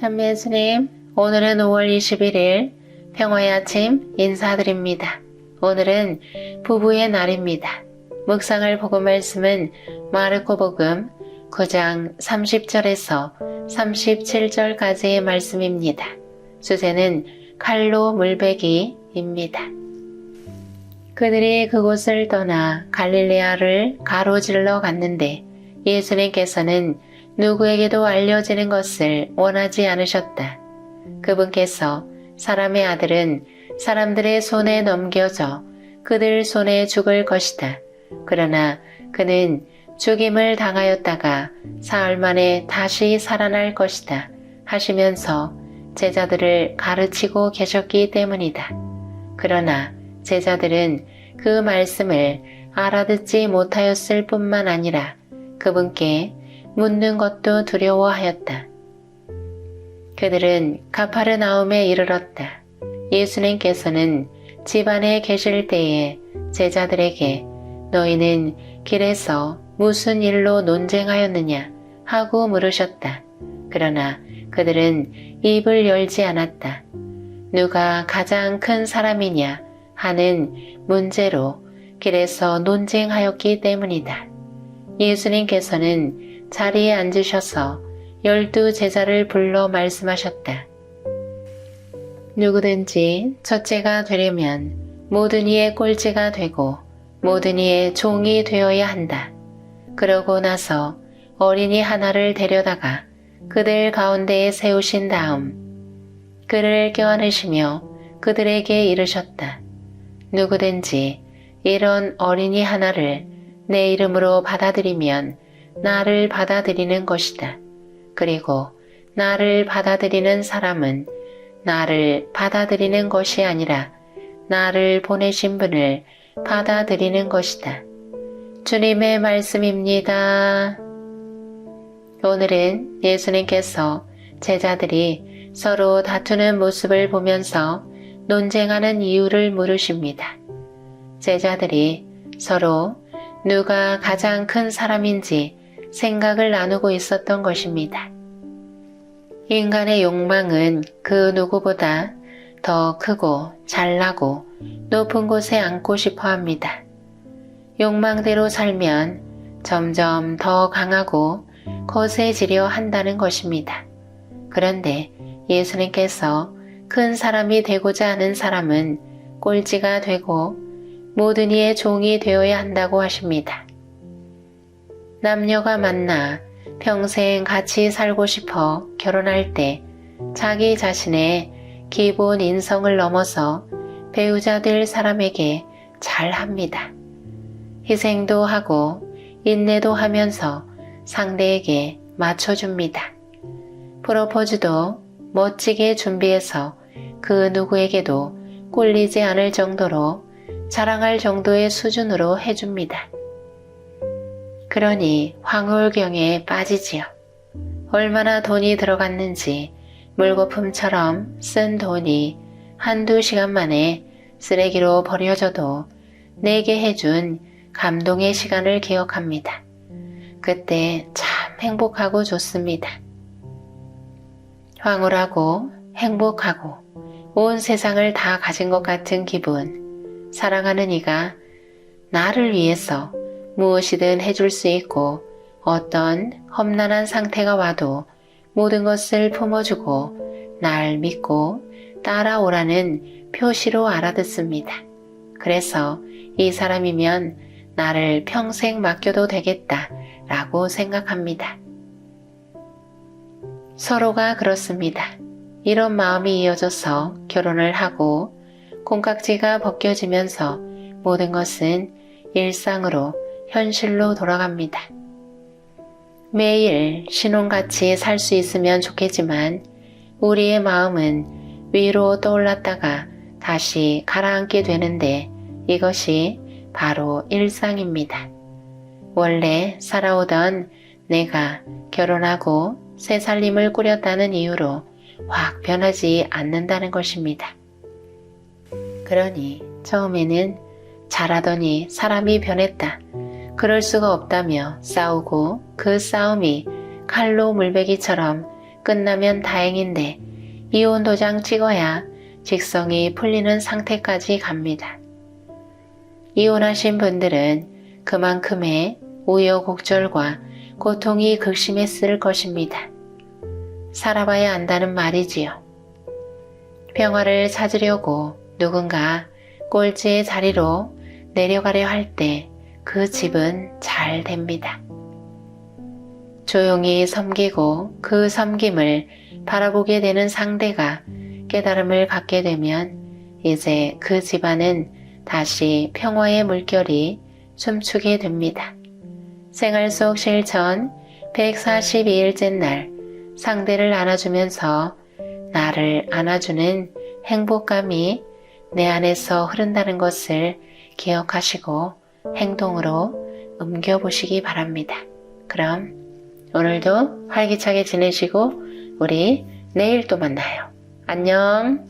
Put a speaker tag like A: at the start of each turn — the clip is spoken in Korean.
A: 참매 예수님, 오늘은 5월 21일 평화의 아침 인사드립니다. 오늘은 부부의 날입니다. 묵상할 복음 말씀은 마르코 복음 9장 30절에서 37절까지의 말씀입니다. 주제는 칼로 물베기입니다. 그들이 그곳을 떠나 갈릴레아를 가로질러 갔는데 예수님께서는 누구에게도 알려지는 것을 원하지 않으셨다. 그분께서 사람의 아들은 사람들의 손에 넘겨져 그들 손에 죽을 것이다. 그러나 그는 죽임을 당하였다가 사흘 만에 다시 살아날 것이다. 하시면서 제자들을 가르치고 계셨기 때문이다. 그러나 제자들은 그 말씀을 알아듣지 못하였을 뿐만 아니라 그분께 묻는 것도 두려워하였다. 그들은 가파르나움에 이르렀다. 예수님께서는 집 안에 계실 때에 제자들에게 너희는 길에서 무슨 일로 논쟁하였느냐 하고 물으셨다. 그러나 그들은 입을 열지 않았다. 누가 가장 큰 사람이냐 하는 문제로 길에서 논쟁하였기 때문이다. 예수님께서는 자리에 앉으셔서 열두 제자를 불러 말씀하셨다. 누구든지 첫째가 되려면 모든 이의 꼴찌가 되고 모든 이의 종이 되어야 한다. 그러고 나서 어린이 하나를 데려다가 그들 가운데에 세우신 다음 그를 껴안으시며 그들에게 이르셨다. 누구든지 이런 어린이 하나를 내 이름으로 받아들이면 나를 받아들이는 것이다. 그리고 나를 받아들이는 사람은 나를 받아들이는 것이 아니라 나를 보내신 분을 받아들이는 것이다. 주님의 말씀입니다. 오늘은 예수님께서 제자들이 서로 다투는 모습을 보면서 논쟁하는 이유를 물으십니다. 제자들이 서로 누가 가장 큰 사람인지 생각을 나누고 있었던 것입니다. 인간의 욕망은 그 누구보다 더 크고 잘나고 높은 곳에 앉고 싶어 합니다. 욕망대로 살면 점점 더 강하고 거세지려 한다는 것입니다. 그런데 예수님께서 큰 사람이 되고자 하는 사람은 꼴찌가 되고 모든 이의 종이 되어야 한다고 하십니다. 남녀가 만나 평생 같이 살고 싶어 결혼할 때 자기 자신의 기본 인성을 넘어서 배우자 될 사람에게 잘 합니다. 희생도 하고 인내도 하면서 상대에게 맞춰줍니다. 프로포즈도 멋지게 준비해서 그 누구에게도 꼴리지 않을 정도로 자랑할 정도의 수준으로 해줍니다. 그러니 황홀경에 빠지지요. 얼마나 돈이 들어갔는지 물거품처럼 쓴 돈이 한두 시간 만에 쓰레기로 버려져도 내게 해준 감동의 시간을 기억합니다. 그때 참 행복하고 좋습니다. 황홀하고 행복하고 온 세상을 다 가진 것 같은 기분. 사랑하는 이가 나를 위해서 무엇이든 해줄 수 있고 어떤 험난한 상태가 와도 모든 것을 품어주고 날 믿고 따라오라는 표시로 알아듣습니다. 그래서 이 사람이면 나를 평생 맡겨도 되겠다 라고 생각합니다. 서로가 그렇습니다. 이런 마음이 이어져서 결혼을 하고 콩깍지가 벗겨지면서 모든 것은 일상으로 현실로 돌아갑니다. 매일 신혼같이 살 수 있으면 좋겠지만 우리의 마음은 위로 떠올랐다가 다시 가라앉게 되는데 이것이 바로 일상입니다. 원래 살아오던 내가 결혼하고 새 살림을 꾸렸다는 이유로 확 변하지 않는다는 것입니다. 그러니 처음에는 잘하더니 사람이 변했다. 그럴 수가 없다며 싸우고 그 싸움이 칼로 물베기처럼 끝나면 다행인데 이혼 도장 찍어야 직성이 풀리는 상태까지 갑니다. 이혼하신 분들은 그만큼의 우여곡절과 고통이 극심했을 것입니다. 살아봐야 안다는 말이지요. 평화를 찾으려고 누군가 꼴찌의 자리로 내려가려 할 때 그 집은 잘 됩니다. 조용히 섬기고 그 섬김을 바라보게 되는 상대가 깨달음을 갖게 되면 이제 그 집안은 다시 평화의 물결이 춤추게 됩니다. 생활 속 실천 142일째 날 상대를 안아주면서 나를 안아주는 행복감이 내 안에서 흐른다는 것을 기억하시고 행동으로 옮겨보시기 바랍니다. 그럼 오늘도 활기차게 지내시고 우리 내일 또 만나요. 안녕.